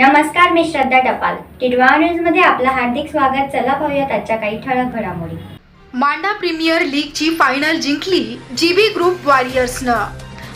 नमस्कार मी श्रद्धा टपाल. टिडवा न्यूजमध्ये आपलं हार्दिक स्वागत. चला पाहूयात आजच्या काही ठळक घडामोडी. मांडा प्रीमियर लीगची फायनल जिंकली जीबी ग्रुप वॉरियर्सनं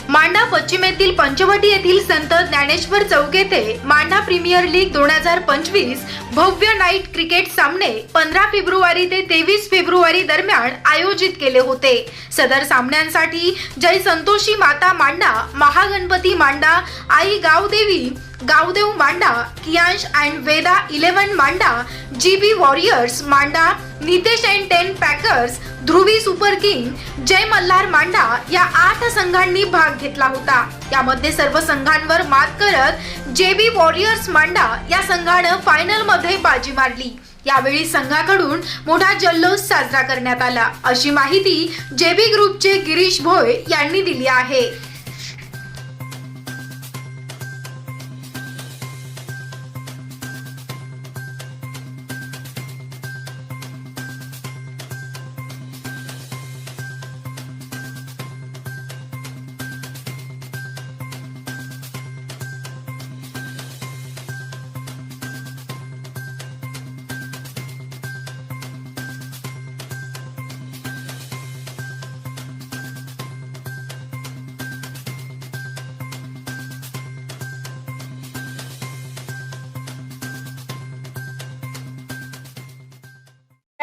मांडा पश्चिमेतील पंचवटी येथील संत ज्ञानेश्वर चौक येथे मांडा प्रीमियर लीग दोन हजार पंचवीस भव्य नाईट क्रिकेट सामने पंधरा फेब्रुवारी ते तेवीस फेब्रुवारी दरम्यान आयोजित केले होते. सदर सामन्यांसाठी जय संतोषी माता मांडा महागणपती मांडा आई गावदेवी गावदेव मांडा कियांश अँड वेदा इलेव्हन मांडा G B warriors Manda Nitesh and ten packers Dhruvi super king Jay Malhar Manda या आठ संघांनी भाग घेतला होता. यामध्ये सर्व संघांवर मात करत जे बी वॉरियर्स मांडा या संघानं फायनलमध्ये बाजी मारली. यावेळी संघाकडून मोठा जल्लोष साजरा करण्यात आला. अशी माहिती जेबी ग्रुपचे गिरीश भोय यांनी दिली आहे.